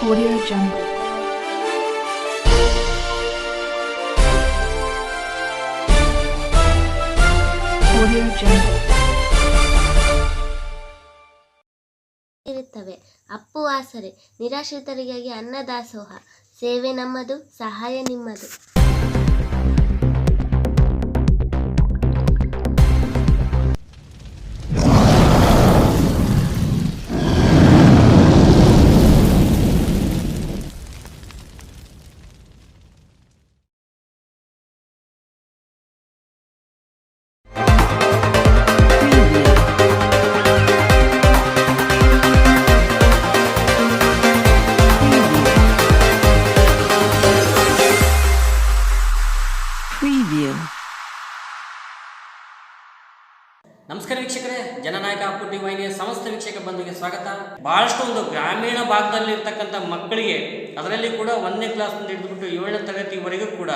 Audio Jungle. Audio Jungle. ಇರುತ್ತವೆ ಅಪ್ಪು ಆಸರೆ ನಿರಾಶ್ರಿತರಿಗಾಗಿ ಅನ್ನದಾಸೋಹ ಸೇವೆ ನಮ್ಮದು ಸಹಾಯ ನಿಮ್ಮದು ಬಹಳಷ್ಟು ಒಂದು ಗ್ರಾಮೀಣ ಭಾಗದಲ್ಲಿ ಇರ್ತಕ್ಕಂಥ ಮಕ್ಕಳಿಗೆ ಅದರಲ್ಲಿ ಕೂಡ ಒಂದನೇ ಕ್ಲಾಸ್ನಿಂದ ಹಿಡಿದುಬಿಟ್ಟು ಏಳನೇ ತರಗತಿವರೆಗೂ ಕೂಡ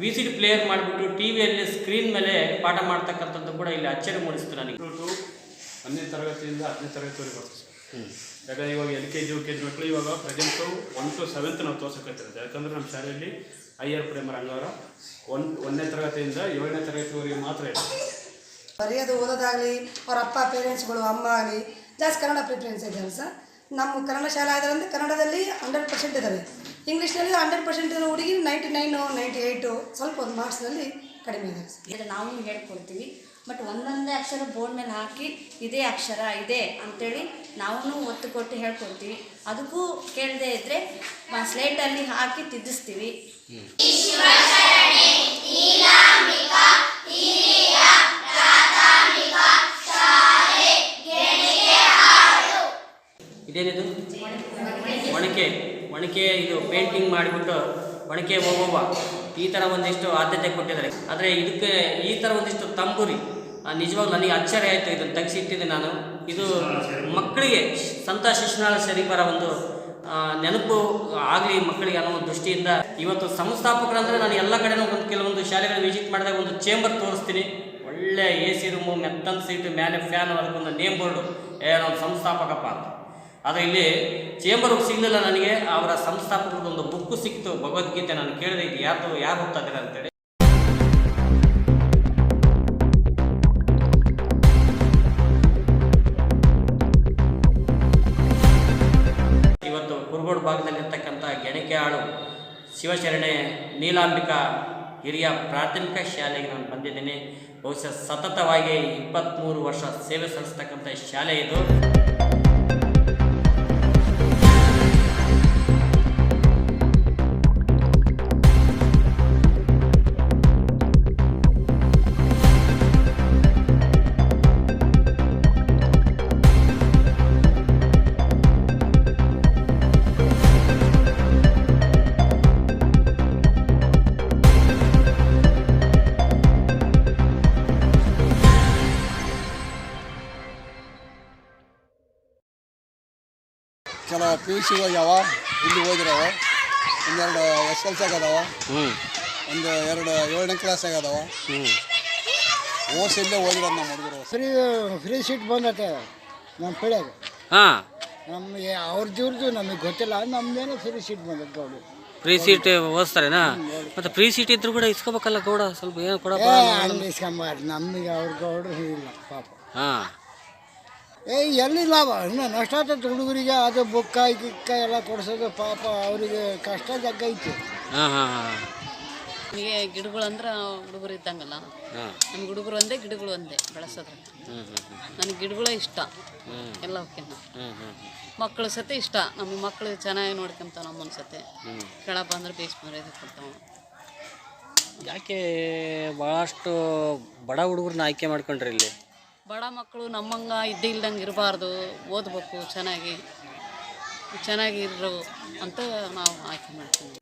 ವಿ ಸಿ ಡಿ ಪ್ಲೇಯರ್ ಮಾಡಿಬಿಟ್ಟು ಟಿ ವಿಯಲ್ಲಿ ಸ್ಕ್ರೀನ್ ಮೇಲೆ ಪಾಠ ಮಾಡ್ತಕ್ಕಂಥದ್ದು ಕೂಡ ಇಲ್ಲಿ ಅಚ್ಚರಿ ಮೂಡಿಸ್ತು ನನಗೆ. ಒಂದನೇ ತರಗತಿಯಿಂದ ಹತ್ತನೇ ತರಗತಿವರೆಗೆ ಬರ್ತದೆ. ಸರ್ ಯಾಕಂದ್ರೆ ಇವಾಗ L K G U K G ಮಕ್ಕಳು ಇವಾಗ ಪ್ರೆಸೆಂಟು ಒನ್ ಟು ಸೆವೆಂತ್ ನಾವು ತೋರ್ಸೋಕತ್ತಿರೋದು. ಯಾಕಂದರೆ ನಮ್ಮ ಶಾಲೆಯಲ್ಲಿ ಹೈಯರ್ ಪ್ರೈಮರ್ ಹಂಗಾರ ಒನ್ ಒಂದನೇ ತರಗತಿಯಿಂದ ಏಳನೇ ತರಗತಿವರೆಗೆ ಮಾತ್ರ ಇದೆ. ಬರೆಯೋದು ಓದೋದಾಗಲಿ ಅವರ ಅಪ್ಪ ಪೇರೆಂಟ್ಸ್ಗಳು ಅಮ್ಮ ಆಗಲಿ ಜಾಸ್ತಿ ಕನ್ನಡ ಪ್ರಿಫರೆನ್ಸ್ ಇದೆ ಸರ್ ನಮ್ಮ ಕನ್ನಡ ಶಾಲೆ ಆದ್ದರಿಂದ ಕನ್ನಡದಲ್ಲಿ ಹಂಡ್ರೆಡ್ ಪರ್ಸೆಂಟ್ ಇದ್ದಾವೆ ಇಂಗ್ಲೀಷ್ನಲ್ಲಿ ಹಂಡ್ರೆಡ್ ಪರ್ಸೆಂಟ್ ಇರೋ ಹುಡುಗಿ ನೈಂಟಿ ನೈನು ನೈಂಟಿ ಏಯ್ಟು ಸ್ವಲ್ಪ ಒಂದು ಮಾರ್ಕ್ಸ್ನಲ್ಲಿ ಕಡಿಮೆ ಇದೆ ಸರ್ ಇದು ನಾವು ಹೇಳ್ಕೊಡ್ತೀವಿ ಬಟ್ ಒಂದೊಂದೇ ಅಕ್ಷರ ಬೋರ್ಡ್ ಮೇಲೆ ಹಾಕಿ ಇದೇ ಅಕ್ಷರ ಇದೆ ಅಂತೇಳಿ ನಾವೂ ಒತ್ತು ಕೊಟ್ಟು ಹೇಳ್ಕೊಡ್ತೀವಿ. ಅದಕ್ಕೂ ಕೇಳದೆ ಇದ್ದರೆ ಸ್ಲೇಟಲ್ಲಿ ಹಾಕಿ ತಿದ್ದಿಸ್ತೀವಿ. ಇದೇನಿದು? ಒಣಕೆ. ಒಣಕೆ ಇದು ಪೇಂಟಿಂಗ್ ಮಾಡಿಬಿಟ್ಟು ಒಣಕೆ ಹೋಗುವ ಈ ಥರ ಒಂದಿಷ್ಟು ಆದ್ಯತೆ ಕೊಟ್ಟಿದ್ದಾರೆ. ಆದರೆ ಇದಕ್ಕೆ ಈ ಥರ ಒಂದಿಷ್ಟು ತಂಬೂರಿ ನಿಜವಾಗ್ಲೂ ನನಗೆ ಆಶ್ಚರ್ಯ ಆಯಿತು ಇದನ್ನು ತೆಗೆಸಿಟ್ಟಿದ್ದೆ ನಾನು. ಇದು ಮಕ್ಕಳಿಗೆ ಸಂತ ಶಿಶುನಾಳ ಶರೀಫರ ಒಂದು ನೆನಪು ಆಗಲಿ ಮಕ್ಕಳಿಗೆ ಅನ್ನೋ ದೃಷ್ಟಿಯಿಂದ ಇವತ್ತು ಸಂಸ್ಥಾಪಕರಂದರೆ ನಾನು ಎಲ್ಲ ಕಡೆನೂ ಒಂದು ಕೆಲವೊಂದು ಶಾಲೆಗಳ ವಿಸಿಟ್ ಮಾಡಿದಾಗ ಒಂದು ಚೇಂಬರ್ ತೋರಿಸ್ತೀನಿ. ಒಳ್ಳೆ ಎ ಸಿ ರೂಮು ಮೆತ್ತನ್ ಸೀಟು ಮೇಲೆ ಫ್ಯಾನ್ ಅದಕ್ಕೊಂದು ನೇಮ್ ಬೋರ್ಡು ಏ ನಮ್ಮ ಸಂಸ್ಥಾಪಕಪ್ಪ ಅಂತ. ಆದರೆ ಇಲ್ಲಿ ಚೇಂಬರ್ ಸಿಗಲಿಲ್ಲ ನನಗೆ ಅವರ ಸಂಸ್ಥಾಪಕರದ್ದು ಒಂದು ಬುಕ್ಕು ಸಿಕ್ತು ಭಗವದ್ಗೀತೆ ನಾನು ಕೇಳಿದೆ ಇದು ಯಾರು ಯಾರು ಹೋಗ್ತಾ ಇದ್ದಾರೆ ಅಂತೇಳಿ. ಇವತ್ತು ಕುರುಗೋಡು ಭಾಗದಲ್ಲಿರ್ತಕ್ಕಂಥ ಆಳು ಶಿವಶರಣೆ ನೀಲಾಂಬಿಕಾ ಹಿರಿಯ ಪ್ರಾಥಮಿಕ ಶಾಲೆಗೆ ನಾನು ಬಂದಿದ್ದೇನೆ. ಬಹುಶಃ ಸತತವಾಗಿ ಇಪ್ಪತ್ತ್ಮೂರು ವರ್ಷ ಸೇವೆ ಸಲ್ಲಿಸ್ತಕ್ಕಂಥ ಶಾಲೆ ಇದು. ಪಿ ಯು ಸಿ ಹೋಗ್ಯಾವ ಇಲ್ಲಿ ಓದಿರವ. ಒಂದೆರಡು ಎಸ್ ಎಲ್ ಸಿ ಆಗದವ ಒಂದು ಎರಡು ಏಳನೇ ಕ್ಲಾಸ್ ಆಗದವ. ಓಸ್ ಇಲ್ಲೇ ಓದಿರೋದು ನಮ್ಮ ಹುಡುಗರು. ಫ್ರೀ ಫ್ರೀ ಸೀಟ್ ಬಂದತೆ ನಮ್ಮ ಪಿಳ್ಯಾಗ ಹಾಂ. ನಮಗೆ ಅವ್ರದ್ದು ನಮಗೆ ಗೊತ್ತಿಲ್ಲ ನಮ್ದೇನೋ ಫ್ರೀ ಸೀಟ್ ಬಂದದ್ದು ಗೌಡು ಫ್ರೀ ಸೀಟ್ ಓದಿಸ್ತಾರೇನಾ? ಮತ್ತೆ ಫ್ರೀ ಸೀಟ್ ಇದ್ರು ಕೂಡ ಇಸ್ಕೋಬೇಕಲ್ಲ ಗೌಡ ಸ್ವಲ್ಪ ಏನು ಕೊಡಪ್ಪ ಇಸ್ಕೊಂಬಾರ್ದು. ನಮಗೆ ಅವ್ರ ಗೌಡ್ರು ಇಲ್ಲ ಪಾಪ. ಹಾಂ. ಏ ಎಲ್ಲಿ ಲಾಭ ಇನ್ನು ನಷ್ಟ ಆಗ್ತೈತೆ ಹುಡುಗರಿಗೆ ಅದು ಬುಕ್ಕ ಗಿಕ್ಕ ಎಲ್ಲ ಕೊಡಿಸೋದು ಪಾಪ ಅವರಿಗೆ ಕಷ್ಟ ಜಗ್ಗ ಐತಿ. ಹಾಂ ಹಾಂ ಹಾಂ. ನಮಗೆ ಗಿಡಗಳು ಅಂದ್ರೆ ಹುಡುಗರು ಇದ್ದಂಗಲ್ಲ? ಹಾಂ. ನಮ್ಗೆ ಹುಡುಗರು ಒಂದೇ ಗಿಡಗಳು ಒಂದೇ ಬೆಳೆಸೋದ್ರೆ ನನಗೆ ಗಿಡಗಳೇ ಇಷ್ಟ. ಎಲ್ಲ ಹ್ಞೂ ಮಕ್ಕಳ ಸತೆ ಇಷ್ಟ. ನಮ್ಮ ಮಕ್ಕಳು ಚೆನ್ನಾಗಿ ನೋಡ್ಕೊಂತಾವೆ ನಮ್ಮನ ಸತೆ. ಕೆಳಪ್ಪ ಅಂದ್ರೆ ಬೇಸ್ ಇದು ಕೊಡ್ತಾವ. ಯಾಕೆ ಭಾಳಷ್ಟು ಬಡ ಹುಡುಗರನ್ನ ಆಯ್ಕೆ ಮಾಡ್ಕೊಂಡ್ರಿ ಇಲ್ಲಿ? ಬಡ ಮಕ್ಕಳು ನಮ್ಮಂಗೆ ಇದ್ದಿಲ್ದಂಗೆ ಇರಬಾರ್ದು ಓದಬೇಕು ಚೆನ್ನಾಗಿ ಚೆನ್ನಾಗಿರೋ ಅಂತ ನಾವು ಆಯ್ಕೆ ಮಾಡ್ತೀವಿ.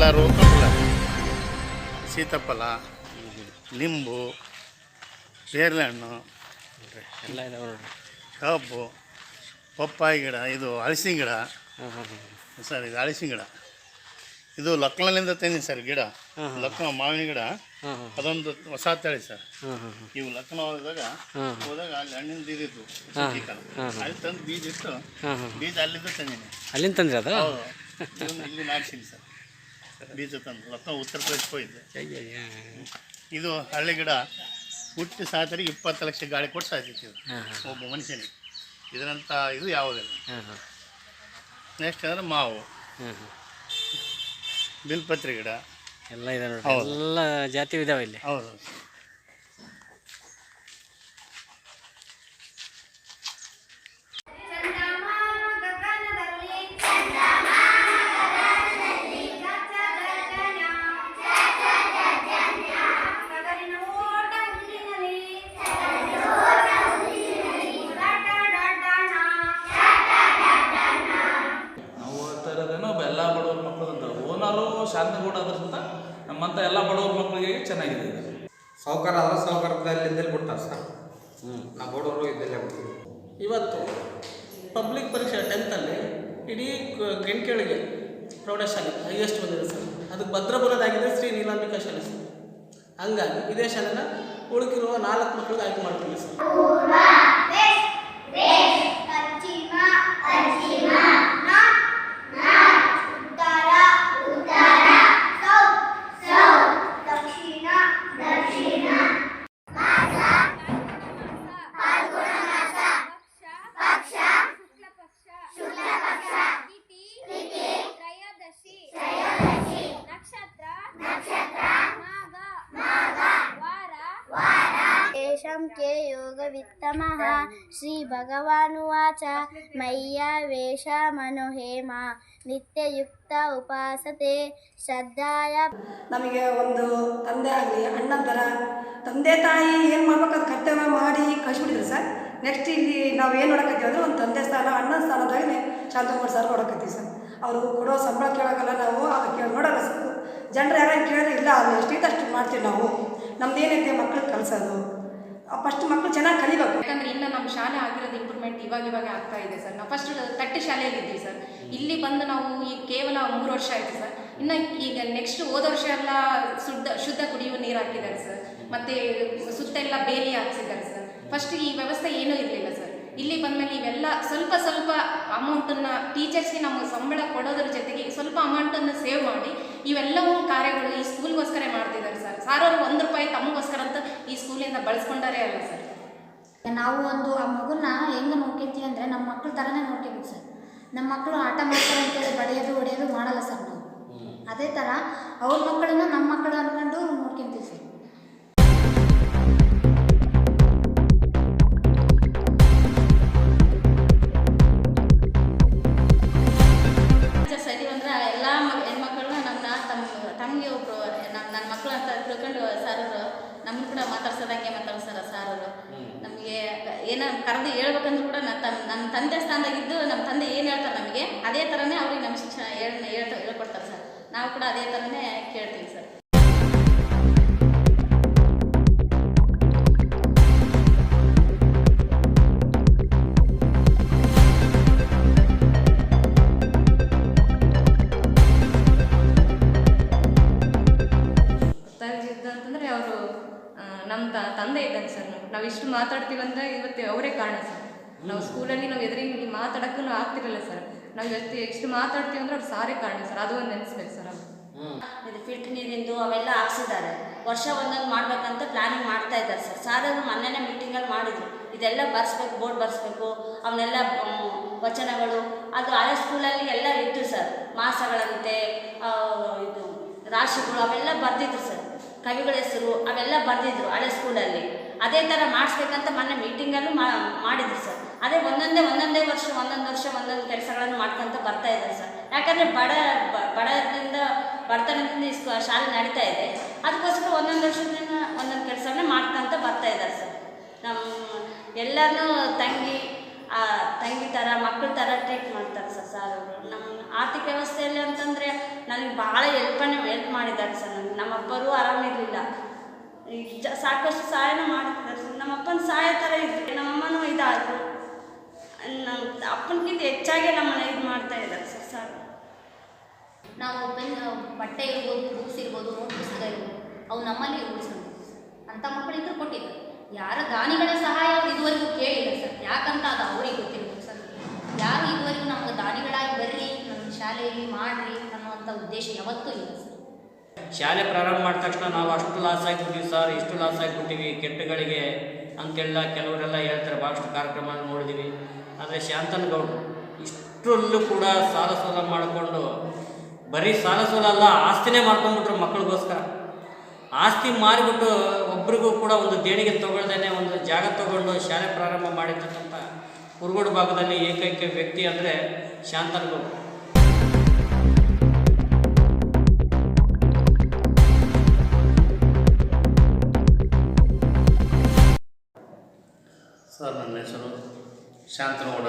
ತಿಂದರೆ ಎಲ್ಲ ರೋಗ ಕಂಟ್ರೋಲ್ ಆಗ್ತದೆ. ಸೀತಾಫಲ ನಿಂಬು ಪೇರ್ಲೆ ಹಣ್ಣು ಎಲ್ಲ ಇದೆ ನೋಡ್ರಿ ಕಬ್ಬು ಪಪ್ಪಾಯಿ ಗಿಡ ಇದು ಹಲಸಿನ ಗಿಡ. ಸರ್ ಇದು ಹಲಸಿನ ಗಿಡ. ಇದು ಲಕ್ನಲ್ಲಿಂದ ತಂದೀನಿ ಸರ್ ಗಿಡ. ಲಕ್ನ ಮಾವಿನ ಗಿಡ. ಅದೊಂದು ಹೊಸ ತಳಿ ಸರ್. ಇವು ಲಕ್ನೋ ಹೋದಾಗ ಹೋದಾಗ ಅಲ್ಲಿ ಹಣ್ಣಿನ ಬೀಜ ಹಾಂ. ಅಲ್ಲಿ ತಂದು ಬೀಜ ಹಾಂ ಬೀಜ ಅಲ್ಲಿಂದ ತಂದಿನಿ. ಅಲ್ಲಿಂದ ತಂದ್ರೆ ಅದು ಇಲ್ಲಿ ನಾಟಿಸಿನಿ ಸರ್. ಬೀಜ ತಂದು ಲಕ್ನೋ ಉತ್ತರ ಪ್ರದೇಶಕ್ಕೆ ಹೋಗಿದ್ದೆ. ಇದು ಹಳ್ಳಿ ಗಿಡ ಹುಟ್ಟಿ ಸಾತರಿಗೆ ಇಪ್ಪತ್ತು ಲಕ್ಷ ಗಾಳಿ ಕೊಟ್ಟು ಸಾಯ್ತೈತಿ ಇದು. ಒಬ್ಬ ಮನುಷ್ಯನಿಗೆ. ಇದರಂಥ ಇದು ಯಾವುದಿಲ್ಲ. ನೆಕ್ಸ್ಟ್ ಅಂದರೆ ಮಾವು. ಬಿಲ್ಪತ್ರಿ ಗಿಡ. ಎಲ್ಲ ಇದಾವೆ. ಎಲ್ಲ ಜಾತಿ ಇದಾವೆ ಇಲ್ಲಿ. ಹೌದು. ಇವತ್ತು ಪಬ್ಲಿಕ್ ಪರೀಕ್ಷೆ ಟೆಂತಲ್ಲಿ ಇಡೀ ಕೆಂಕೆಳಿಗೆ ಪ್ರೌಢಶಾಲೆ ಹೈಯೆಸ್ಟ್ ಬಂದಿದೆ ಸರ್. ಅದಕ್ಕೆ ಭದ್ರ ಬರೋದಾಗಿದೆ ಶ್ರೀ ನೀಲಾಂಬಿಕಾ ಶಾಲೆ ಸರ್. ಹಂಗಾಗಿ ಇದೇ ಶಾಲೆನ ಉಳುಕಿರುವ ನಾಲ್ಕು ಮಕ್ಕಳಿಗೆ ಆಯ್ಕೆ ಮಾಡ್ತೀವಿ ಸರ್. श्रीभगवानुवाच मय्यावेश मनोहेमा नित्ययुक्त उपासते श्रद्धाय ನಮಗೆ ಒಂದು ತಂದೆ ಆಗಲಿ ಅಣ್ಣ ಥರ ತಂದೆ ತಾಯಿ ಏನು ಮಾಡ್ಬೇಕು ಅದು ಕರ್ತವ್ಯ ಮಾಡಿ ಕಳಿಸ್ಬಿಟ್ಟಿದ್ರು ಸರ್ ನೆಕ್ಸ್ಟ್ ಇಲ್ಲಿ ನಾವು ಏನು ನೋಡಕತ್ತೀವಿ ಅಂದ್ರೆ ಒಂದು ತಂದೆ ಸ್ಥಾನ ಅಣ್ಣ ಸ್ಥಾನದಾಗಲೇ ಶಾಂತಕುಮಾರ್ ಸರ್ ನೋಡಕತ್ತೀವಿ ಸರ್ ಅವರು ಕೊಡೋ ಸಂಬಳ ಕೇಳೋಕ್ಕಲ್ಲ ನಾವು ಅದು ಕೇಳಿ ನೋಡಲ್ಲ ಸರ್ ಜನರು ಯಾರು ಕೇಳಿದ್ರೆ ಇಲ್ಲ ಅದು ಎಷ್ಟಿತ್ತು ಅಷ್ಟು ಮಾಡ್ತೀವಿ ನಾವು ನಮ್ದು ಏನೈತೆ ಮಕ್ಳಿಗೆ ಕಲಿಸೋದು ಫಸ್ಟ್ ಮಕ್ಕಳು ಚೆನ್ನಾಗಿ ಕಲಿಬೇಕು. ಯಾಕಂದ್ರೆ ಇನ್ನು ನಮ್ಮ ಶಾಲೆ ಆಗಿರೋದು ಇಂಪ್ರೂವ್ಮೆಂಟ್ ಇವಾಗ ಇವಾಗ ಆಗ್ತಾ ಇದೆ ಸರ್. ನಾವು ಫಸ್ಟ್ ತಟ್ಟೆ ಶಾಲೆಯಲ್ಲಿ ಇದ್ದೀವಿ ಸರ್. ಇಲ್ಲಿ ಬಂದು ನಾವು ಈಗ ಕೇವಲ ಮೂರು ವರ್ಷ ಆಯಿತು ಸರ್. ಇನ್ನು ಈಗ ನೆಕ್ಸ್ಟ್ ಹೋದ ವರ್ಷ ಎಲ್ಲ ಶುದ್ಧ ಶುದ್ಧ ಕುಡಿಯುವ ನೀರು ಹಾಕಿದ್ದಾರೆ ಸರ್. ಮತ್ತೆ ಸುತ್ತ ಎಲ್ಲ ಬೇಲಿ ಹಾಕ್ಸಿದ್ದಾರೆ ಸರ್. ಫಸ್ಟ್ ಈ ವ್ಯವಸ್ಥೆ ಏನೂ ಇರಲಿಲ್ಲ ಸರ್. ಇಲ್ಲಿ ಬಂದಮೇಲೆ ಇವೆಲ್ಲ ಸ್ವಲ್ಪ ಸ್ವಲ್ಪ ಅಮೌಂಟನ್ನು ಟೀಚರ್ಸ್ಗೆ ನಮ್ಮ ಸಂಬಳ ಕೊಡೋದ್ರ ಜೊತೆಗೆ ಸ್ವಲ್ಪ ಅಮೌಂಟನ್ನು ಸೇವ್ ಮಾಡಿ ಇವೆಲ್ಲವೂ ಕಾರ್ಯಗಳು ಈ ಸ್ಕೂಲ್ಗೋಸ್ಕರ ಮಾಡ್ತಿದ್ದಾರೆ ಅವರು ಒಂದು ರೂಪಾಯಿ ತಮಗೋಸ್ಕರ ಅಂತ ಈ ಸ್ಕೂಲಿಂದ ಬಳಸ್ಕೊಂಡಾರೇ ಅಲ್ಲ ಸರ್? ನಾವು ಒಂದು ಆ ಮಗುನ ಹೆಂಗೆ ನೋಡ್ಕೊತೀವಿ ಅಂದರೆ ನಮ್ಮ ಮಕ್ಕಳ ಥರನೇ ನೋಡ್ಕೋಬೇಕು ಸರ್. ನಮ್ಮ ಮಕ್ಕಳು ಆಟ ಮಾಡ್ತಾರೆ ಅಂತೇಳಿ ಬಡಿಯೋದು ಹೊಡೆಯೋದು ಮಾಡಲ್ಲ ಸರ್ ನಾವು. ಅದೇ ಥರ ಅವ್ರ ಮಕ್ಕಳನ್ನ ನಮ್ಮ ಮಕ್ಕಳು ಅಂದ್ಕೊಂಡು ನೋಡ್ಕೊತೀವಿ ಸರ್. ತಿಳ್ಕೊಂಡು ಸಾರರು ನಮ್ಮನ್ನು ಕೂಡ ಮಾತಾಡ್ಸೋದಂಗೆ ಮಾತಾಡ್ಸಾರ ಸಾರರು. ನಮಗೆ ಏನೋ ಕರೆದು ಹೇಳ್ಬೇಕಂದ್ರೂ ಕೂಡ ನನ್ನ ತನ್ ನನ್ನ ತಂದೆ ಸ್ಥಾನದಾಗಿದ್ದು ನಮ್ಮ ತಂದೆ ಏನು ಹೇಳ್ತಾರೆ ನಮಗೆ ಅದೇ ಥರನೇ ಅವ್ರಿಗೆ ನಮ್ಮ ಶಿಕ್ಷಣ ಹೇಳ್ ಹೇಳ್ತಾ ಹೇಳ್ಕೊಡ್ತಾರೆ ಸರ್. ನಾವು ಕೂಡ ಅದೇ ಥರನೇ ಕೇಳ್ತೀವಿ ಸರ್. ನಮ್ಮ ತಂದೆ ಇದ್ದಾನೆ ಸರ್ ನಾವು ಇಷ್ಟು ಮಾತಾಡ್ತೀವಿ ಅಂದರೆ ಇವತ್ತು ಅವರೇ ಕಾರಣ ಸರ್. ನಾವು ಸ್ಕೂಲಲ್ಲಿ ನಾವು ಎದುರಿಗೆ ಮಾತಾಡೋಕ್ಕೂ ಆಗ್ತಿರಲಿಲ್ಲ ಸರ್. ನಾವು ಇವತ್ತು ಎಷ್ಟು ಮಾತಾಡ್ತೀವಿ ಅಂದ್ರೆ ಅವ್ರು ಸಾರೇ ಕಾರಣ ಸರ್. ಅದು ಒಂದು ನೆನೆಸ್ಬೇಕು ಸರ್ ಅವ್ರು ಇದು ಫಿಲ್ಟರ್ ನೀರಿಂದು ಅವೆಲ್ಲ ಹಾಕ್ಸಿದ್ದಾರೆ. ವರ್ಷ ಒಂದೊಂದು ಮಾಡ್ಬೇಕಂತ ಪ್ಲಾನಿಂಗ್ ಮಾಡ್ತಾ ಇದ್ದಾರೆ ಸರ್. ಸಾರರು ಮೊನ್ನೆನೇ ಮೀಟಿಂಗಲ್ಲಿ ಮಾಡಿದ್ರು. ಇದೆಲ್ಲ ಬರ್ಸ್ಬೇಕು ಬೋರ್ಡ್ ಬರ್ಸ್ಬೇಕು ಅವನ್ನೆಲ್ಲ ವಚನಗಳು. ಅದು ಹಳೆ ಸ್ಕೂಲಲ್ಲಿ ಎಲ್ಲ ಇತ್ತು ಸರ್. ಮಾಸಗಳಂತೆ ಇದು, ರಾಶಿಗಳು ಅವೆಲ್ಲ ಬರ್ತಿದ್ರು ಸರ್. ಕವಿಗಳ ಹೆಸರು ಅವೆಲ್ಲ ಬರೆದಿದ್ರು ಹಳೆ ಸ್ಕೂಲಲ್ಲಿ. ಅದೇ ಥರ ಮಾಡಿಸ್ಬೇಕಂತ ಮೊನ್ನೆ ಮೀಟಿಂಗಲ್ಲೂ ಮಾಡಿದ್ರು ಸರ್. ಅದೇ ಒಂದೊಂದೇ ಒಂದೊಂದೇ ವರ್ಷ, ಒಂದೊಂದು ವರ್ಷ, ಒಂದೊಂದು ಕೆಲಸಗಳನ್ನು ಮಾಡ್ಕೊಂತ ಬರ್ತಾ ಇದ್ದಾರೆ ಸರ್. ಯಾಕಂದರೆ ಬಡ ಬಡದಿಂದ, ಬಡತನದಿಂದ ಈ ಶಾಲೆ ನಡೀತಾ ಇದೆ. ಅದಕ್ಕೋಸ್ಕರ ಒಂದೊಂದು ವರ್ಷದಿಂದ ಒಂದೊಂದು ಕೆಲಸವನ್ನ ಮಾಡ್ಕೊಂತ ಬರ್ತಾ ಇದ್ದಾರೆ ಸರ್. ನಮ್ಮ ಎಲ್ಲರೂ ತಂಗಿ ತಂಗಿ ಥರ ಮಕ್ಕಳ ಥರ ಟ್ರೀಟ್ ಮಾಡ್ತಾರೆ ಸರ್ ಸರ್ ಅವರು. ನಮ್ಮ ಆರ್ಥಿಕ ವ್ಯವಸ್ಥೆಯಲ್ಲಿ ಅಂತಂದರೆ ನನಗೆ ಭಾಳ ಹೆಲ್ಪನ್ನು ಹೆಲ್ಪ್ ಮಾಡಿದ್ದಾರೆ ಸರ್ ನನಗೆ. ನಮ್ಮ ಅಪ್ಪರು ಆರಾಮಿರಲಿಲ್ಲ ಸಾಕಷ್ಟು ಸಹಾಯನೂ ಮಾಡ್ತಿದ್ದಾರೆ ಸರ್. ನಮ್ಮ ಅಪ್ಪನ ಸಹಾಯ ಥರ ಇದ್ದರೆ ನಮ್ಮಮ್ಮನೂ ಇದಾದರು. ನಮ್ಮ ಅಪ್ಪನಿಗಿಂತ ಹೆಚ್ಚಾಗಿ ನಮ್ಮನ್ನ ಇದು ಮಾಡ್ತಾ ಇದ್ದಾರೆ ಸರ್ ಸರ್ ನಾವು ಪೆನ್ ಬಟ್ಟೆ ಇರ್ಬೋದು ಬುಕ್ಸ್ ಇರ್ಬೋದು ನೋಟ್ ಪುಸ್ತಕ ಇರ್ಬೋದು ಅವು ನಮ್ಮಲ್ಲಿ ಉಳಿಸ್ಕೊಂಡು ಅಂಥ ಮಕ್ಕಳಿದ್ರು ಕೊಟ್ಟಿದ್ದಾರೆ. ಯಾರ ದಾನಿಗಳ ಸಹಾಯ ಇದುವರೆಗೂ ಕೇಳಿಲ್ಲ ಸರ್. ಯಾಕಂತ ಅದು ಅವ್ರಿಗೆ ಗೊತ್ತಿಲ್ಲ ಸರ್. ಯಾರು ಇದುವರೆಗೂ ನಮ್ಗೆ ದಾನಿಗಳಾಗಿ ಬರಲಿ, ನಮ್ಮ ಶಾಲೆಯಲ್ಲಿ ಮಾಡ್ರಿ ಅನ್ನುವಂಥ ಉದ್ದೇಶ ಯಾವತ್ತೂ ಇಲ್ಲ ಶಾಲೆ ಪ್ರಾರಂಭ ಮಾಡಿದ ತಕ್ಷಣ ನಾವು ಅಷ್ಟು ಲಾಸ್ ಆಗಿಬಿಟ್ಟಿವಿ ಸರ್ ಇಷ್ಟು ಲಾಸ್ ಆಗಿಬಿಟ್ಟಿವಿ ಕೆಟ್ಟಗಳಿಗೆ ಅಂತೆಲ್ಲ ಕೆಲವರೆಲ್ಲ ಹೇಳ್ತಾರೆ, ಭಾಳಷ್ಟು ಕಾರ್ಯಕ್ರಮ ನೋಡಿದ್ದೀವಿ ಆದರೆ ಶಾಂತನಗೌಡರು ಇಷ್ಟರಲ್ಲೂ ಕೂಡ ಸಾಲ ಸೋಲ ಮಾಡಿಕೊಂಡು ಬರೀ ಸಾಲ ಸೋಲ ಅಲ್ಲ, ಆಸ್ತಿನೇ ಮಾಡ್ಕೊಂಡ್ಬಿಟ್ರು ಮಕ್ಕಳಿಗೋಸ್ಕರ. ಆಸ್ತಿ ಮಾರಿಬಿಟ್ಟು ಒಬ್ರಿಗೂ ಕೂಡ ಒಂದು ದೇಣಿಗೆ ತಗೊಳ್ಳದೇನೆ ಒಂದು ಜಾಗ ತಗೊಂಡು ಶಾಲೆ ಪ್ರಾರಂಭ ಮಾಡಿರ್ತಕ್ಕಂಥ ಕುರುಗೋಡು ಭಾಗದಲ್ಲಿ ಏಕೈಕ ವ್ಯಕ್ತಿ ಅಂದರೆ ಶಾಂತನಗೌಡ ಸರ್, ನನ್ನ ಹೆಸರು ಶಾಂತನಗೌಡ.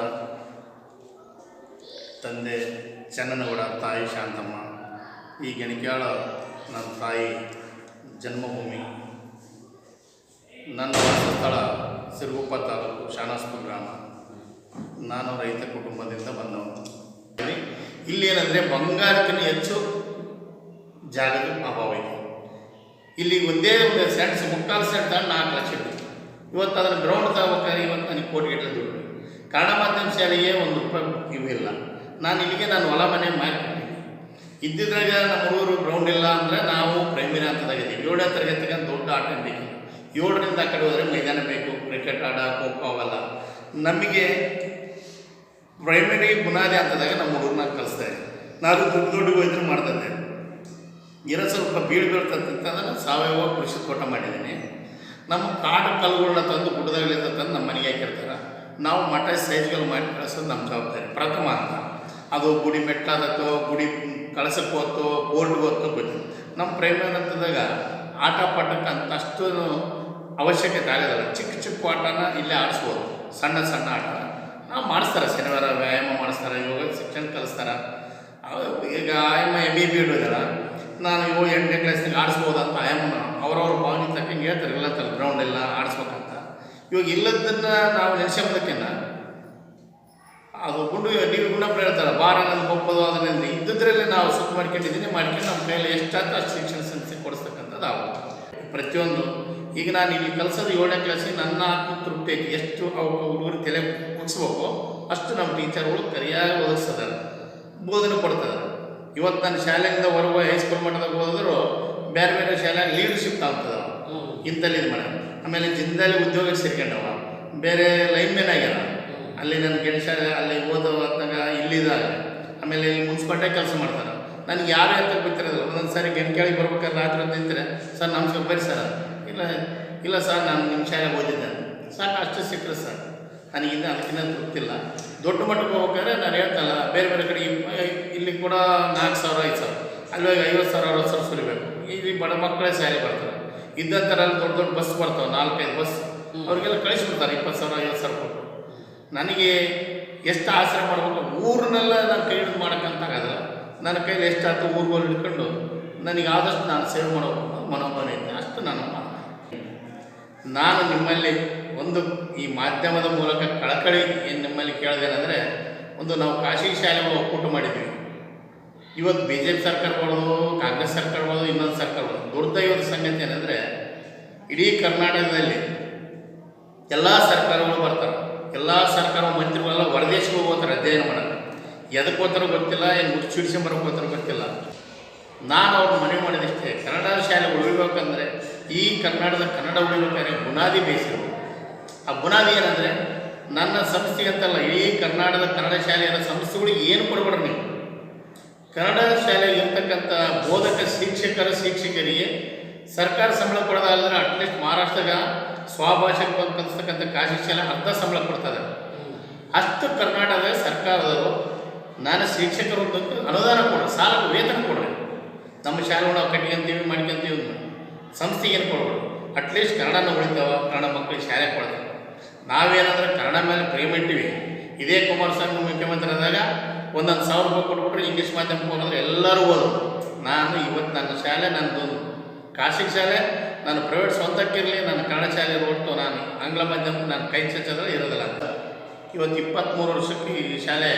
ತಂದೆ ಚನ್ನನಗೌಡ, ತಾಯಿ ಶಾಂತಮ್ಮ. ಈ ಗಣಿಕಾಳ ನನ್ನ ತಾಯಿ ಜನ್ಮಭೂಮಿ. ನನ್ನ ವಾಸಸ್ಥಳ ಸಿರುಗುಪ್ಪ ತಾಲೂಕು ಶಾನಾಸ್ಪುರ ಗ್ರಾಮ. ನಾನು ರೈತ ಕುಟುಂಬದಿಂದ ಬಂದವನು. ಇಲ್ಲಿ ಏನಂದರೆ ಬಂಗಾರಕ್ಕಿಂತ ಹೆಚ್ಚು ಜಾಗದ ಅಭಾವ ಇದೆ. ಇಲ್ಲಿ ಒಂದೇ ಒಂದು ಸೆಂಟ್ಸ್ ಮುಕ್ಕಾಲು ಸೆಂಟ್ ನಾಲ್ಕು ಲಕ್ಷ ಇದೆ ಇವತ್ತು ಅದನ್ನು ಗ್ರೌಂಡ್ ತಗೋಬೇಕಾದ್ರೆ ಇವತ್ತು ನನಗೆ ಕೋಟಿಗಟ್ಟಲೆ ದುಡ್ಡು. ಕನ್ನಡ ಮಾಧ್ಯಮ ಶಾಲೆಗೆ ಒಂದು ರೂಪಾಯಿ ಇವು ಇಲ್ಲ. ನಾನು ಇಲ್ಲಿಗೆ ನಾನು ಹೊಲ ಮನೆ ಮಾಡಿ ಇದ್ದಿದ್ರಾಗ ನಮ್ಮ ಹುಡುಗರು ಗ್ರೌಂಡ್ ಇಲ್ಲ ಅಂದರೆ ನಾವು ಪ್ರೈಮರಿ ಹಂತದಾಗಿದ್ದೀವಿ ಏಳನೇ ತರಗತಿಗೆ ದೊಡ್ಡ ಆಟ ಏಳರಿಂದ ಆ ಕಡೆ ಹೋದರೆ ಮೈದಾನ ಬೇಕು. ಕ್ರಿಕೆಟ್ ಆಡ ಖೋ ಖೋ ಅವೆಲ್ಲ. ನಮಗೆ ಪ್ರೈಮರಿ ಬುನಾದಿ ಅಂತದಾಗ ನಮ್ಮ ಹುಡುಗನ ಕಲಿಸ್ತಾ ಇದ್ದೆ ನಾನು ದುಡ್ಡು ದುಡ್ಡು ವೈದ್ಯರು ಮಾಡ್ತಿದ್ದೆ. ಏನೋ ಸ್ವಲ್ಪ ಬೀಳು ಬೀಳ್ತಂತಂದ್ರೆ ಸಾವಯವ ಕೃಷಿ ತೋಟ ಮಾಡಿದ್ದೀನಿ. ನಮ್ಮ ಕಾಡು ಕಲ್ಲುಗಳನ್ನ ತಂದು ಗುಡ್ಡದಾಗಲಿಂದ ತಂದು ನಮ್ಮ ಮನೆಗೆ ಹಾಕಿರ್ತಾರೆ. ನಾವು ಮಠ ಸೈಜ್ಗಳು ಮಾಡಿ ಕಳಿಸೋದು ನಮ್ಮ ಜವಾಬ್ದಾರಿ. ಪ್ರಥಮ ಅಂತ ಅದು ಗುಡಿ ಮೆಟ್ಲಾದತ್ತೋ, ಗುಡಿ ಕಳಸಕ್ಕೆ ಹೋತೋ ಬೋರ್ಡ್ಗೆ ಹೋಗ್ತೋ ಗೊತ್ತಿಲ್ಲ. ನಮ್ಮ ಪ್ರೈಮರಿ ಹಂತದಾಗ ಆಟ, ಪಾಠಕ್ಕೆ ಅಂತ ಅಷ್ಟು ಅವಶ್ಯಕತೆ ಆಗೋದಲ್ಲ ಚಿಕ್ಕ ಚಿಕ್ಕ ಆಟನ ಇಲ್ಲೇ ಆಡಿಸ್ಬೋದು. ಸಣ್ಣ ಸಣ್ಣ ಆಟ. ನಾವು ಮಾಡಿಸ್ತಾರೆ. ಶನಿವಾರ ವ್ಯಾಯಾಮ ಮಾಡಿಸ್ತಾರೆ. ಯೋಗ ಶಿಕ್ಷಣ ಕಲಿಸ್ತಾರೆ. ಈಗ ಆಯಮ್ಮ ಎಂ ಬಿ ಬಿ ಇಡೋದಲ್ಲ ನಾನು ಇವು ಎಂಟನೇ ಕ್ಲಾಸ್ನಾಗ ಆಡಿಸ್ಬೋದು ಅಂತ ಆಯಮ್ಮನ ಅವ್ರವ್ರ ಭಾವನೆ ತಕ್ಕಂಗೆ ಹೇಳ್ತಾರೆ. ಇಲ್ಲ ತಲೆ ಗ್ರೌಂಡ್ ಎಲ್ಲ ಆಡಿಸ್ಬೇಕಂತ. ಇವಾಗ ಇಲ್ಲದನ್ನು ನಾವು ನೆನೆಸ್ಕೊಂಬದಕ್ಕಿಂತ ಅದು ಗುಂಡು, ನೀವು ಗುಣಪ್ಪ ಹೇಳ್ತಾರೆ ಬಾರ ನನ್ನ ಒಪ್ಪೋದು ಅದನ್ನೆಲ್ಲ ಇದ್ದಿದ್ರಲ್ಲಿ ನಾವು ಸುತ್ತ ಮಾಡ್ಕೊಂಡಿದ್ದೀನಿ. ಮಾಡ್ಕೊಂಡು ನಮ್ಮ ಮೇಲೆ ಎಷ್ಟಾದ ಅಷ್ಟು ಶಿಕ್ಷಣ ಸಂಸ್ಥೆ ಕೊಡಿಸ್ತಕ್ಕಂಥದ್ದು ಆಗುತ್ತೆ ಪ್ರತಿಯೊಂದು ಈಗ ನಾನು ಇಲ್ಲಿ ಕಲಿಸೋದು ಏಳನೇ ಕ್ಲಾಸಿಗೆ ನನ್ನ ಆತ್ಮ ತೃಪ್ತಿ ಐತಿ. ಎಷ್ಟು ಅವು ಹುಡುಗರು ತಲೆ ಮುಗಿಸ್ಬೇಕು ಅಷ್ಟು ನಮ್ಮ ಟೀಚರ್ಗಳು ಸರಿಯಾಗಿ ಓದಿಸ್ತದಾರೆ ಬೋಧನೆ ಕೊಡ್ತದ ಇವತ್ತು ನನ್ನ ಶಾಲೆಯಿಂದ ಹೊರಗೆ ಹೈಸ್ಕೂಲ್ ಮಟ್ಟದಾಗ ಓದಿದ್ರು ಬೇರೆ ಬೇರೆ ಶಾಲೆ ಲೀಡರ್ಶಿಪ್ ತಗೊತದ ಇಂಥಲ್ಲಿ ಇದು ಮಾಡ ಆಮೇಲೆ ಜಿಂದಲ್ಲಿ ಉದ್ಯೋಗ ಸೇರ್ಕೊಂಡವ. ಬೇರೆ ಲೈನ್ ಮ್ಯಾನ್ ಆಗ್ಯಾರ ಅಲ್ಲಿ ನನ್ನ ಗೆಣಸ ಅಲ್ಲಿ ಓದೋ ಅಂತಾಗ ಇಲ್ಲಿದಾಗ ಆಮೇಲೆ ಇಲ್ಲಿ ಮುನ್ಸಿಪಾಲ್ಟಿ ಕೆಲಸ ಮಾಡ್ತಾರೆ. ನನಗೆ ಯಾರು ಅಂತ ಗೊತ್ತಿರೋದಿಲ್ಲ. ಒಂದೊಂದು ಸಾರಿ ಕೇಳಿ ಬರ್ಬೇಕಾದ್ರೆ ರಾತ್ರಿ ಅಂತ ನಿಂತರೆ ಸರ್ ನಮಸ್ಕಾರ ಬರ್ರಿ ಸರ್. ಇಲ್ಲ ಇಲ್ಲ ಸರ್ ನಾನು ನಿಮ್ಮ ಶಾಲೆ ಓದಿದ್ದೆ. ಸಾಕು ಅಷ್ಟು ಸಿಕ್ಕರೆ ಸರ್. ನನಗಿಂತ ಅದಕ್ಕಿಂತ ಗೊತ್ತಿಲ್ಲ. ದೊಡ್ಡ ಮಟ್ಟಕ್ಕೆ ಹೋಗ್ಬೇಕಾದ್ರೆ ನಾನು ಹೇಳ್ತಲ್ಲ ಬೇರೆ ಬೇರೆ ಕಡೆ ಇಲ್ಲಿ ಕೂಡ ನಾಲ್ಕು ಸಾವಿರ ಐದು ಸಾವಿರ. ಅಲ್ಲಿ ಹೋಗಿ ಐವತ್ತು ಸಾವಿರ ಅರವತ್ತು ಸಾವಿರ ಸುರಿಬೇಕು ಇಲ್ಲಿ ಬಡ ಮಕ್ಕಳೇ ಶಾಲೆ ಬರ್ತಾರೆ. ಇದ್ದಂಥರಲ್ಲಿ ದೊಡ್ಡ ದೊಡ್ಡ ಬಸ್ ಬರ್ತಾವೆ ನಾಲ್ಕೈದು ಬಸ್. ಅವ್ರಿಗೆಲ್ಲ ಕಳಿಸ್ಬಿಡ್ತಾರೆ ಇಪ್ಪತ್ತು ಸಾವಿರ ಐವತ್ತು ಸಾವಿರ ಕೊಟ್ಟು. ನನಗೆ ಎಷ್ಟು ಆಸರೆ ಮಾಡಬೇಕು ಊರನ್ನೆಲ್ಲ ನಾನು ಕೈ ಹಿಡಿದು ಮಾಡೋಕ್ಕಂತಾಗಲ್ಲ ನನ್ನ ಕೈಲಿ ಎಷ್ಟಾಯ್ತು ಊರುಗಳು ಹಿಡ್ಕೊಂಡು ನನಗೆ ಆದಷ್ಟು ನಾನು ಸೇವ್ ಮಾಡೋ ಮನೋಭಾವನೆ ಐತೆ. ಅಷ್ಟು ನಾನು ನಾನು ನಿಮ್ಮಲ್ಲಿ ಒಂದು ಈ ಮಾಧ್ಯಮದ ಮೂಲಕ ಕಳಕಳಿ ಏನು ನಿಮ್ಮಲ್ಲಿ ಕೇಳಿದೇನೆಂದರೆ, ಒಂದು ನಾವು ಖಾಸಗಿ ಶಾಲೆಗಳು ಒಕ್ಕೂಟ ಮಾಡಿದ್ವಿ. ಇವತ್ತು ಬಿ ಜೆ ಪಿ ಸರ್ಕಾರ ಬರೋದು, ಕಾಂಗ್ರೆಸ್ ಸರ್ಕಾರ ಬರೋದು, ಇನ್ನೊಂದು ಸರ್ಕಾರ ಬರೋದು. ದುರ್ದೈವದ ಸಂಗತಿ ಏನಂದರೆ, ಇಡೀ ಕರ್ನಾಟಕದಲ್ಲಿ ಎಲ್ಲ ಸರ್ಕಾರಗಳು ಬರ್ತಾರೆ. ಎಲ್ಲ ಸರ್ಕಾರ ಮಂತ್ರಿಗಳೆಲ್ಲ ಹೊರದೇಶಕ್ಕೆ ಹೋಗ್ತಾರೆ, ಅಧ್ಯಯನ ಮಾಡೋಕ್ಕೆ. ಎದಕ್ಕೆ ಹೋಗ್ತಾರೋ ಗೊತ್ತಿಲ್ಲ, ಏನು ಮುಚ್ಚಿಡ್ಸ್ಕೊಂಬರಕ್ಕೆ ಹೋಗ್ತಾರೋ ಗೊತ್ತಿಲ್ಲ. ನಾನು ಅವ್ರ ಮನವಿ ಮಾಡಿದಷ್ಟೇ, ಕನ್ನಡ ಶಾಲೆ ಉಳಿಬೇಕಂದ್ರೆ ಈ ಕನ್ನಡದ ಕನ್ನಡ ಉಳಿಬೇಕಾದ್ರೆ ಬುನಾದಿ ಬೇಯಿಸಿರು ಆ ಬುನಾದಿ ಏನಂದರೆ, ನನ್ನ ಸಂಸ್ಥೆಗೆ ಅಂತಲ್ಲ ಈ ಕರ್ನಾಟಕದ ಕನ್ನಡ ಶಾಲೆಯ ಸಂಸ್ಥೆಗಳಿಗೆ ಏನು ಕೊಡಬೇಡ್ರಿ ನೀವು. ಕನ್ನಡ ಶಾಲೆಗೆ ಇರ್ತಕ್ಕಂಥ ಬೋಧಕ ಶಿಕ್ಷಕರ ಶಿಕ್ಷಕರಿಗೆ ಸರ್ಕಾರ ಸಂಬಳ ಕೊಡೋದಾದ್ರೆ ಅಟ್ಲೀಸ್ಟ್ ಮಹಾರಾಷ್ಟ್ರದಾಗ ಸ್ವಭಾಷೆಗೆ ಬಂದು ಖಾಸಗಿ ಶಾಲೆ ಅರ್ಧ ಸಂಬಳ ಕೊಡ್ತದೆ. ಅಷ್ಟು ಕರ್ನಾಟಕದ ಸರ್ಕಾರದವರು ನಾನು ಶಿಕ್ಷಕರು ಅನುದಾನ ಕೊಡ್ರಿ ಸಾಲ ವೇತನ ಕೊಡ್ರಿ. ನಮ್ಮ ಶಾಲೆಗಳು ನಾವು ಕಟ್ಕೊಂತೀವಿ ಮಾಡ್ಕೊಂತೀವಿ. ಸಂಸ್ಥೆಗೆ ಏನು ಕೊಡ್ಬೋದು ಅಟ್ಲೀಸ್ಟ್ ಕನ್ನಡನ ಉಳಿತಾವ ಕನ್ನಡ ಮಕ್ಕಳಿಗೆ ಶಾಲೆ ಕೊಡ್ತಾವೆ ನಾವೇನಂದ್ರೆ ಕನ್ನಡ ಮೇಲೆ ಪ್ರೇಮ ಇಟ್ಟಿವಿ. ಇದೇ ಕುಮಾರಸ್ವಾಮಿ ಮುಖ್ಯಮಂತ್ರಿ ಆದಾಗ ಒಂದೊಂದು ಸಾವಿರ ರೂಪಾಯಿ ಕೊಟ್ಬಿಟ್ರೆ ಇಂಗ್ಲೀಷ್ ಮಾಧ್ಯಮಕ್ಕೆ ಹೋದ್ರೆ ಎಲ್ಲರೂ ಓದು. ನಾನು ಇವತ್ತು ನನ್ನ ಶಾಲೆ ನನ್ನದು ಖಾಸಗಿ ಶಾಲೆ ನಾನು ಪ್ರೈವೇಟ್ ಸ್ವಂತಕ್ಕಿರಲಿ, ನನ್ನ ಕನ್ನಡ ಶಾಲೆ ಹೊರತು ನಾನು ಆಂಗ್ಲ ಮಾಧ್ಯಮ ನಾನು ಕೈ ಚಚ್ಚಿದ್ರೆ ಇರೋದಿಲ್ಲ ಅಂತ. ಇವತ್ತು ಇಪ್ಪತ್ತ್ಮೂರು ವರ್ಷಕ್ಕೆ ಈ ಶಾಲೆ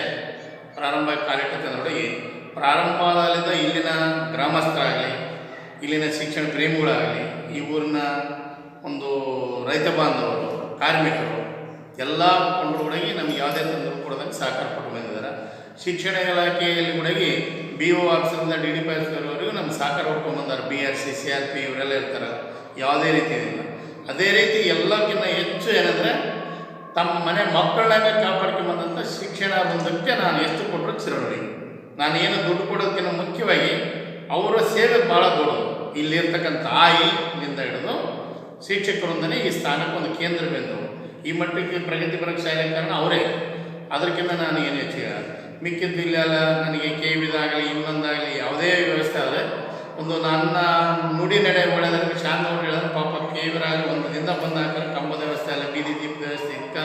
ಪ್ರಾರಂಭ ಕಾಲಿಟ್ಟತೆ ನೋಡಿ. ಪ್ರಾರಂಭದಲ್ಲಿದ್ದ ಇಲ್ಲಿನ ಗ್ರಾಮಸ್ಥರಾಗಲಿ ಇಲ್ಲಿನ ಶಿಕ್ಷಣ ಪ್ರೇಮಿಗಳಾಗಲಿ, ಈ ಊರಿನ ಒಂದು ರೈತ ಬಾಂಧವರು, ಕಾರ್ಮಿಕರು, ಎಲ್ಲ ಮುಖಂಡರುಗಳಿಗೆ ನಮ್ಗೆ ಯಾವುದೇ ತೊಂದರೆ ಕೊಡೋದಕ್ಕೆ ಸಹಕಾರ ಕೊಟ್ಟು ಬಂದಿದ್ದಾರೆ. ಶಿಕ್ಷಣ ಇಲಾಖೆಯಲ್ಲಿ ಕೂಡ ಬಿ ಒ ಆಫೀಸರಿಂದ ಡಿ ಡಿ ಪಿ ಆಫೀಸರ್ವರೆಗೂ ನಮ್ಗೆ ಸಹಕಾರ ಕೊಟ್ಕೊಂಡು ಬಂದಾರೆ. B R C C R P ಇವರೆಲ್ಲ ಇರ್ತಾರೆ. ಯಾವುದೇ ರೀತಿ ಇಲ್ಲ. ಅದೇ ರೀತಿ ಎಲ್ಲಕ್ಕಿಂತ ಹೆಚ್ಚು ಏನಂದರೆ ತಮ್ಮ ಮನೆ ಮಕ್ಕಳನ್ನ ಕಾಪಾಡ್ಕೊಂಬಂದಂಥ ಶಿಕ್ಷಣ ಬಂದಕ್ಕೆ ನಾನು ಎಷ್ಟು ಕೊಟ್ಟರು ಚಿರೋಡಿ ನಾನು ಏನು ದುಡ್ಡು ಕೊಡೋದಕ್ಕಿಂತ ಮುಖ್ಯವಾಗಿ ಅವರ ಸೇವೆ ಭಾಳ ದೊಡ್ಡದು. ಇಲ್ಲಿರ್ತಕ್ಕಂಥ ಆಯಿನಿಂದ ಹಿಡಿದು ಶಿಕ್ಷಕರೊಂದನೇ ಈ ಸ್ಥಾನಕ್ಕೆ ಒಂದು ಕೇಂದ್ರ ಬಿಂದು ಈ ಮಟ್ಟಕ್ಕೆ ಪ್ರಗತಿಪರ ಶಾಲೆ ಕಾರಣ ಅವರೇ. ಅದಕ್ಕಿಂತ ನಾನು ಏನು ಹೆಚ್ಚಿಗೆ ಮಿಕ್ಕಿದ್ದು ಇಲ್ಲೆಲ್ಲ ನನಗೆ ಕೆ ವಿದಾಗಲಿ ಇನ್ನೊಂದಾಗಲಿ ಯಾವುದೇ ವ್ಯವಸ್ಥೆ ಆದರೆ ಒಂದು ನನ್ನ ನುಡಿ ನಡೆ ಒಳ್ಳೆಯದಕ್ಕೆ ಶಾಂತ ಹೇಳಿದ್ರೆ, ಪಾಪ ಕೆ ವಿರಾಗಲಿ ಒಂದು ದಿನ ಬಂದಾಗ ಕಂಬದ ವ್ಯವಸ್ಥೆ ಅಲ್ಲ, ಬೀದಿ ದೀಪ ವ್ಯವಸ್ಥೆ ಇಕ್ಕ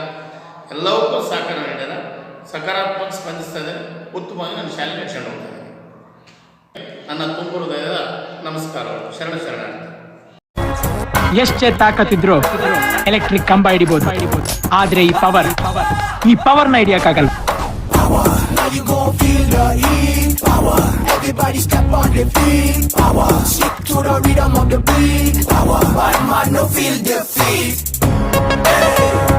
ಎಲ್ಲವಕ್ಕೂ ಸಹಕಾರ ನೀಡ್ಯಾರ. ಸಕಾರಾತ್ಮಕ ಸ್ಪಂದಿಸ್ತದೆ. ಉತ್ತಮವಾಗಿ ನಾನು ಶಾಲೆ ನಡೆಸ್ಕೊಂಡು ನನ್ನ ತುಂಬ ಹೃದಯದ ನಮಸ್ಕಾರಗಳು. ಶರಣ ಶರಣ ಎಷ್ಟೇ ತಾಕತ್ತಿದ್ರು? ಎಲೆಕ್ಟ್ರಿಕ್ ಕಂಬ ಹಿಡಿಬಹುದು ಆದ್ರೆ ಈ ಪವರ್ ಈ ಪವರ್ನ ಹಿಡಿಯಕ್ಕಾಗಲ್ಲ. Feel the heat, power.